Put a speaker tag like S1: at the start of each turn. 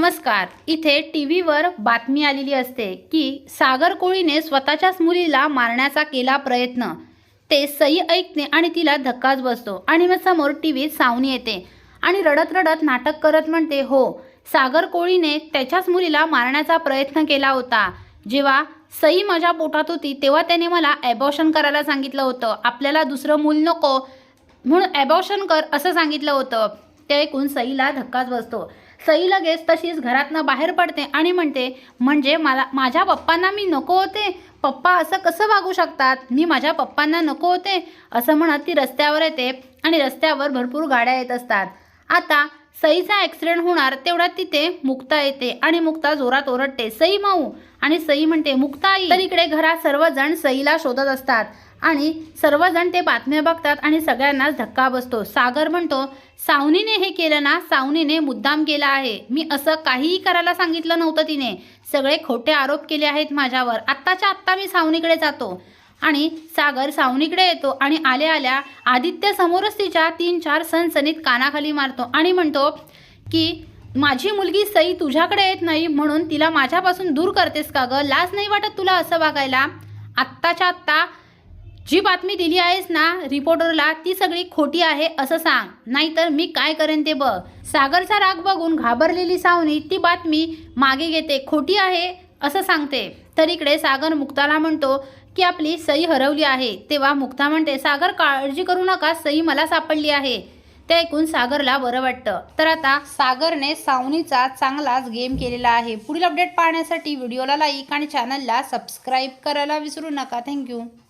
S1: नमस्कार. इथे टी व्हीवर बातमी आलेली असते की सागर कोळीने स्वतःच्याच मुलीला मारण्याचा केला प्रयत्न. ते सई ऐकते आणि तिला धक्काच बसतो आणि मग समोर टी व्हीत सावनी येते आणि रडत रडत नाटक करत म्हणते हो सागर कोळीने त्याच्याच मुलीला मारण्याचा प्रयत्न केला होता. जेव्हा सई माझ्या पोटात होती तेव्हा त्याने मला ॲबॉशन करायला सांगितलं होतं. आपल्याला दुसरं मूल नको म्हणून ॲबॉशन कर असं सांगितलं होतं. ते ऐकून सईला धक्काच बसतो. सई लगेच तशीच घरातनं बाहेर पडते आणि म्हणते म्हणजे मला माझ्या पप्पांना मी नको होते? पप्पा असं कसं वागू शकतात? मी माझ्या पप्पांना नको होते? असं म्हणत ती रस्त्यावर येते आणि रस्त्यावर भरपूर गाड्या येत असतात. आता सईचा ॲक्सिडेंट होणार तेवढ्यात तिथे मुक्ता येते आणि मुक्ता जोरात ओरडते सई माऊ. आणि सई म्हणते मुक्ता आई तर इकडे घरात सर्वजण सईला शोधत असतात. आणि सर्वजण ते बातम्या बघतात आणि सगळ्यांनाच धक्का बसतो. सागर म्हणतो सावनीने हे केलं ना सावनीने मुद्दाम केला आहे. मी असं काहीही करायला सांगितलं नव्हतं तिने. सगळे खोटे आरोप केले आहेत माझ्यावर. आत्ताच्या आत्ता मी सावनीकडे जातो. आणि सागर सावनीकडे येतो आणि आल्या आल्या आदित्य समोरच तिच्या तीन चार सणसणीत कानाखाली मारतो आणि म्हणतो की माझी मुलगी सई तुझ्याकडे येत नाही म्हणून तिला माझ्यापासून दूर करतेस का गं? लाज नाही वाटत तुला असं वागायला आत्ताच्या आत्ता जी बातमी दिली आहेस ना रिपोर्टरला ती सगळी खोटी आहे असं सांग. नाहीतर मी काय करेन ते बघ. सागरचा राग बघून घाबरलेली सावनी ती बातमी मागे घेते. खोटी आहे असं सांगते. तर इकडे सागर मुक्ताला म्हणतो की आपली सई हरवली आहे. तेव्हा मुक्ता म्हणते सागर काळजी करू नका. सई मला सापडली आहे. ते ऐकून सागरला बरं वाटतं. तर आता सागरने सावनीचा चांगलाच गेम केलेला आहे. पुढील अपडेट पाहण्यासाठी व्हिडिओला लाईक आणि चॅनलला सबस्क्राईब करायला विसरू नका. थँक्यू.